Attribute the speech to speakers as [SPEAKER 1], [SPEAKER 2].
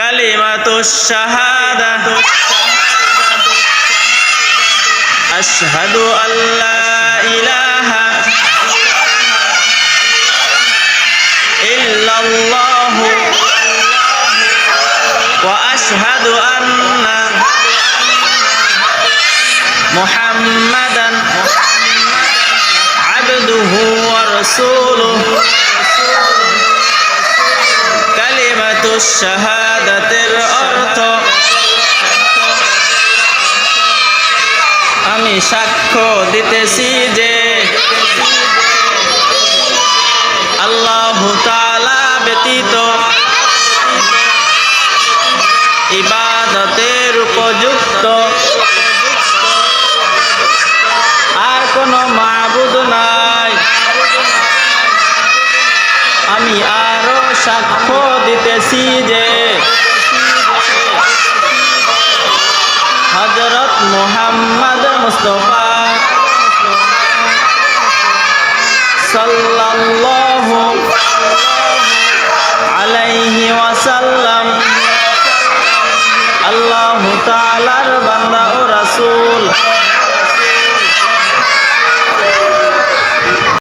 [SPEAKER 1] কালিমাতুশ শাহাদা আশহাদু আল্লা ইলাহা ইল্লাল্লাহু। ওয়া আশহাদু আন্না মুহাম্মাদান আবদুহু ওয়া রাসূলুহু। শাহাদাতের অর্থ। আমি সাক্ষ্য দিতেছি যে আল্লাহ ব্যতীত ইবাদতের উপযুক্ত আর কোনো মাবুদ নাই। আমি আরও সাক্ষ্য দিতেছি যে হজরত মোহাম্মদ মুস্তফা সাল্লাল্লাহু আলাইহি ওয়াসাল্লাম আল্লাহ তাআলার বান্দা ও রাসূল।